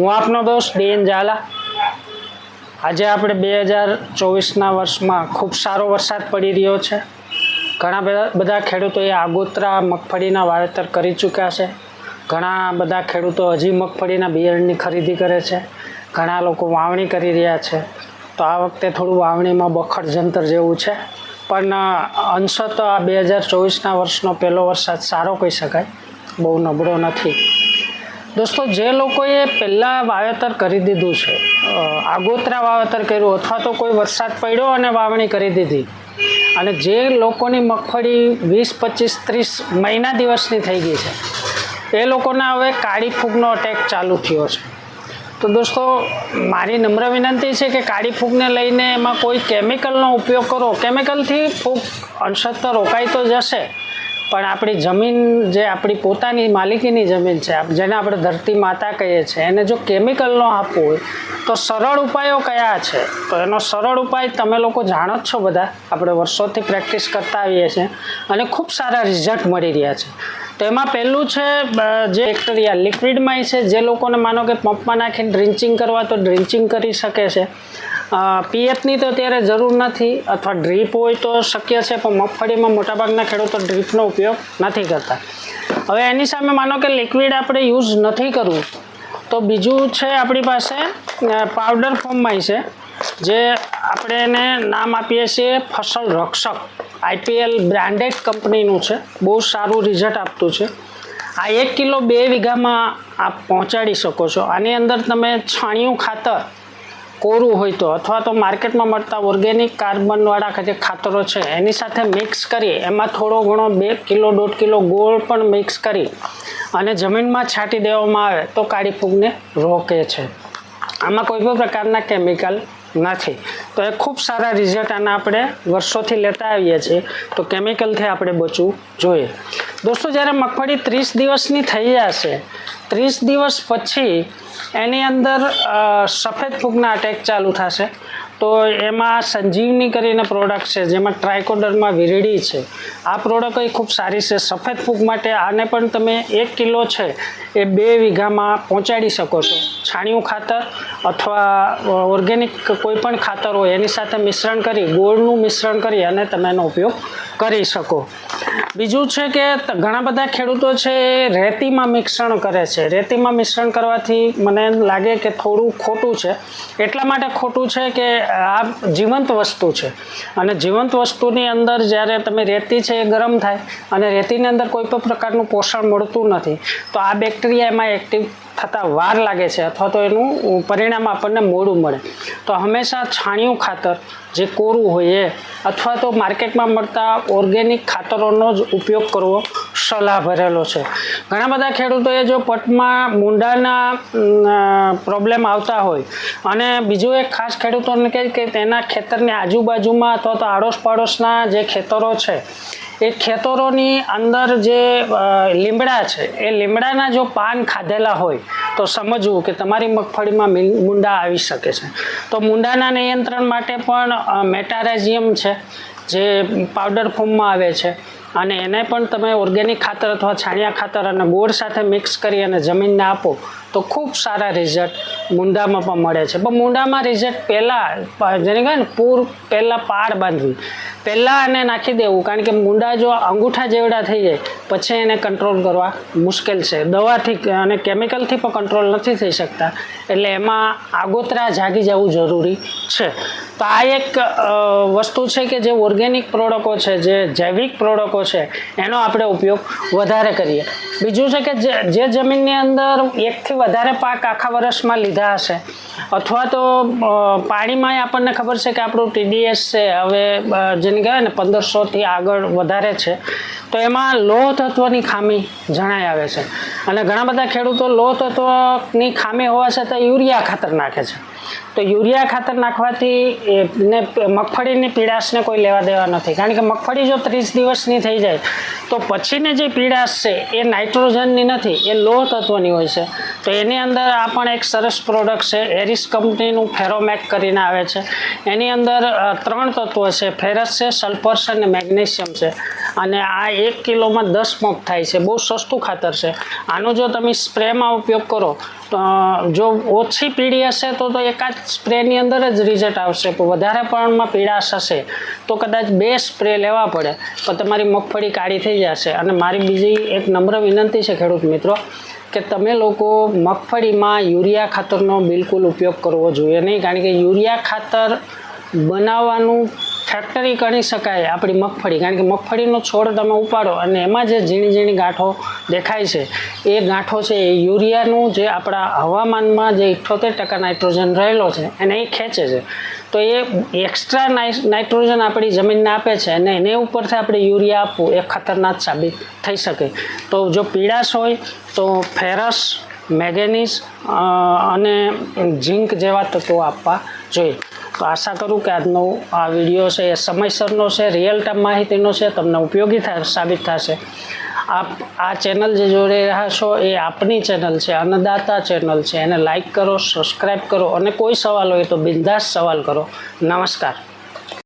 હું આપનો દોસ્ત ડીએન ઝાલા. આજે આપણે બે હજાર ચોવીસના વર્ષમાં ખૂબ સારો વરસાદ પડી રહ્યો છે. ઘણા બધા બધા ખેડૂતોએ આગોતરા મગફળીના વાવેતર કરી ચૂક્યા છે. ઘણા બધા ખેડૂતો હજી મગફળીના બિયારણની ખરીદી કરે છે. ઘણા લોકો વાવણી કરી રહ્યા છે. તો આ વખતે થોડું વાવણીમાં બખડ જંતર જેવું છે. પણ અંશત આ બે હજાર ચોવીસના વર્ષનો પહેલો વરસાદ સારો કહી શકાય. બહુ નબળો નથી. દોસ્તો, જે લોકોએ પહેલાં વાવેતર કરી દીધું છે આગોતરા વાવેતર કર્યું અથવા તો કોઈ વરસાદ પડ્યો અને વાવણી કરી દીધી, અને જે લોકોની મગફળી વીસ, પચીસ, ત્રીસ મહિના દિવસની થઈ ગઈ છે, એ લોકોના હવે કાળી ફૂગનો અટેક ચાલુ થયો છે. તો દોસ્તો, મારી નમ્ર વિનંતી છે કે કાળી ફૂગને લઈને એમાં કોઈ કેમિકલનો ઉપયોગ કરો. કેમિકલથી ફૂગ અંશત રોકાઈ તો જશે પણ આપણી જમીન જે આપણી પોતાની માલિકીની જમીન છે જેને આપણે ધરતી માતા કહીએ છીએ, એને જો કેમિકલ ન આપવું હોય, તો સરળ ઉપાયો કયા છે? તો એનો સરળ ઉપાય તમે લોકો જાણો જ છો બધા. આપણે વર્ષોથી પ્રેક્ટિસ કરતા આવીએ છીએ અને ખૂબ સારા રિઝલ્ટ મળી રહ્યા છે. તો એમાં પહેલું છે જે બેક્ટેરિયા લિક્વિડમાં છે, જે લોકોને માનો કે પંપમાં નાખીને ડ્રિન્ચિંગ કરવા તો ડ્રિન્ચિંગ કરી શકે છે. પીએફની તો અત્યારે જરૂર નથી અથવા ડ્રીપ હોય તો શક્ય છે, પણ મગફળીમાં મોટાભાગના ખેડૂતો ડ્રીપનો ઉપયોગ નથી કરતા. હવે એની સામે માનો કે લિક્વિડ આપણે યુઝ નથી કરવું, તો બીજું છે આપણી પાસે પાવડર ફોર્મમાં છે, જે આપણે એને નામ આપીએ છીએ ફસલ રક્ષક. આઈપીએલ બ્રાન્ડેડ કંપનીનું છે, બહુ સારું રિઝલ્ટ આપતું છે. આ એક કિલો બે વીઘામાં આપ પહોંચાડી શકો છો. આની અંદર તમે છાણિયું ખાતર કોરું હોય તો, અથવા તો માર્કેટમાં મળતા ઓર્ગેનિક કાર્બનવાળા જે ખાતરો છે, એની સાથે મિક્સ કરી, એમાં થોડો ઘણો બે કિલો, દોઢ કિલો ગોળ પણ મિક્સ કરી અને જમીનમાં છાંટી દેવામાં આવે તો કાળી ફૂગને રોકે છે. આમાં કોઈ પણ પ્રકારના કેમિકલ નથી. તો એ ખૂબ સારા રિઝલ્ટ આના આપણે વર્ષોથી લેતા આવીએ છીએ. તો કેમિકલથી આપણે બચવું જોઈએ. દોસ્તો, જ્યારે મગફળી ત્રીસ દિવસની થઈ જશે, ત્રીસ દિવસ પછી એની અંદર સફેદ ફૂગના અટેક ચાલુ થશે. તો એમાં સંજીવની કરીને પ્રોડક્ટ છે, જેમાં ટ્રાયકોડરમાં વીરડી છે. આ પ્રોડક્ટ એ ખૂબ સારી છે. સફેદ ફૂગ માટે આને પણ તમે એક કિલો છે એ બે વીઘામાં પહોંચાડી શકો છો. છાણિયું ખાતર અથવા ઓર્ગેનિક કોઈ પણ ખાતર હોય, એની સાથે મિશ્રણ કરી, ગોળનું મિશ્રણ કરી અને તમે એનો ઉપયોગ કરી શકો. બીજું છે કે ઘણા બધા ખેડૂતો છે એ રેતીમાં મિશ્રણ કરે છે. રેતીમાં મિશ્રણ કરવાથી મને લાગે કે થોડું ખોટું છે. એટલા માટે ખોટું છે કે આ જીવંત વસ્તુ છે. અને જીવંત વસ્તુની અંદર જ્યારે તમે રેતી છે એ ગરમ થાય અને રેતીની અંદર કોઈ પણ પ્રકારનું પોષણ મળતું નથી, તો આ બેક્ટેરિયા એમાં એક્ટિવ થતાં વાર લાગે છે અથવા તો એનું પરિણામ આપણને મોડું મળે. તો હંમેશા છાણિયું ખાતર જે કોરું હોય એ, અથવા તો માર્કેટમાં મળતા ઓર્ગેનિક ખાતરોનો જ ઉપયોગ કરવો સલાહ ભરેલો છે. ઘણા બધા ખેડૂતોએ જો પટમાં મૂંડાના પ્રોબ્લેમ આવતા હોય અને બીજું એક ખાસ ખેડૂતોને કહે કે તેના ખેતરની આજુબાજુમાં અથવા તો આડોશ પાડોશના જે ખેતરો છે એ ખેતરોની અંદર જે લીમડા છે, એ લીમડાના જો પાન ખાધેલા હોય, તો સમજવું કે તમારી મગફળીમાં મુંડા આવી શકે છે. તો મૂંડાના નિયંત્રણ માટે પણ મેટારાઝિયમ છે, જે પાવડર ફોર્મમાં આવે છે, અને એને પણ તમે ઓર્ગેનિક ખાતર અથવા છાણિયા ખાતર અને ગોળ સાથે મિક્સ કરી અને જમીનને આપો તો ખૂબ સારા રિઝલ્ટ મુંડામાં પણ મળે છે. પણ મુંડામાં રિઝલ્ટ પહેલાં, જેને કહે ને, પૂર પહેલાં પાડ બાંધવી. પહેલાં એને નાખી દેવું, કારણ કે મુંડા જો અંગૂઠા જેવડા થઈ જાય, પછી એને કંટ્રોલ કરવા મુશ્કેલ છે. દવાથી અને કેમિકલથી પણ કંટ્રોલ નથી થઈ શકતા. એટલે એમાં આગોતરા જાગી જવું જરૂરી છે. તો આ એક વસ્તુ છે કે જે ઓર્ગેનિક પ્રોડક્ટો છે, જે જૈવિક પ્રોડક્ટો છે, એનો આપણે ઉપયોગ વધારે કરીએ. બીજું છે કે જે જમીનની અંદર એકથી વધારે પાક આખા વર્ષમાં લીધા હશે. અથવા તો પાણીમાં આપણને ખબર છે કે આપણું ટીડીએસ છે, હવે જેને કહેવાય ને પંદરસોથી આગળ વધારે છે. તો એમાં લોહ તત્વની ખામી જણાઈ આવે છે. અને ઘણા બધા ખેડૂતો લોહ તત્વની ખામી હોવા છતાં યુરિયા ખાતર નાખે છે. તો યુરિયા ખાતર નાખવાથી એને મગફળીની પીડાશને કોઈ લેવા દેવા નથી. કારણ કે મગફળી જો ત્રીસ દિવસની થઈ જાય, તો પછીની જે પીડાશ છે, એ નાઇટ્રોજનની નથી, એ લોહ તત્વની હોય છે. તો એની અંદર આ પણ એક સરસ પ્રોડક્ટ છે, એરિસ કંપનીનું ફેરોમેક કરીને આવે છે. એની અંદર ત્રણ તત્વો છે, ફેરસ છે, સલ્ફર છે અને મેગ્નેશિયમ છે. અને આ એક કિલોમાં દસ મગ થાય છે. બહુ સસ્તું ખાતર છે. આનો જો તમે સ્પ્રેમાં ઉપયોગ કરો, તો જો ઓછી પીળી હશે તો તો એકાદ સ્પ્રેની અંદર જ રિઝલ્ટ આવશે. વધારે પ્રમાણમાં પીળાશ હશે તો કદાચ બે સ્પ્રે લેવા પડે તો તમારી મગફળી કાળી થઈ જશે. અને મારી બીજી એક નમ્ર વિનંતી છે ખેડૂત મિત્રો, કે તમે લોકો મગફળીમાં યુરિયા ખાતરનો બિલકુલ ઉપયોગ કરવો જોઈએ નહીં. કારણ કે યુરિયા ખાતર બનાવવાનું ફેક્ટરી કરી શકાય આપણી મગફળી. કારણ કે મગફળીનો છોડ તમે ઉપાડો અને એમાં જે ઝીણી ઝીણી ગાંઠો દેખાય છે, એ ગાંઠો છે એ યુરિયાનું જે આપણા હવામાનમાં જે ઇઠ્ઠોતેર ટકા નાઇટ્રોજન રહેલો છે એને એ ખેંચે છે. તો એ એક્સ્ટ્રા નાઇટ્રોજન આપણી જમીનને આપે છે અને એને ઉપરથી આપણે યુરિયા આપવું એ ખતરનાક સાબિત થઈ શકે. તો જો પીળાશ હોય તો ફેરસ, મેગેનીઝ અને ઝીંક જેવા તત્વો આપવા જોઈએ. તો આશા કરું કે આજનો આ વીડિયો છે એ સમયસરનો છે રિયલ ટાઈમ માહિતીનો છે, તમને ઉપયોગી સાબિત થશે. આપ આ ચેનલ જે જોડે રહ્યા છો એ આપની ચેનલ છે, અન્નદાતા ચેનલ છે. એને લાઈક કરો સબસ્ક્રાઈબ કરો અને કોઈ સવાલ હોય તો બિંદાસ સવાલ કરો. નમસ્કાર.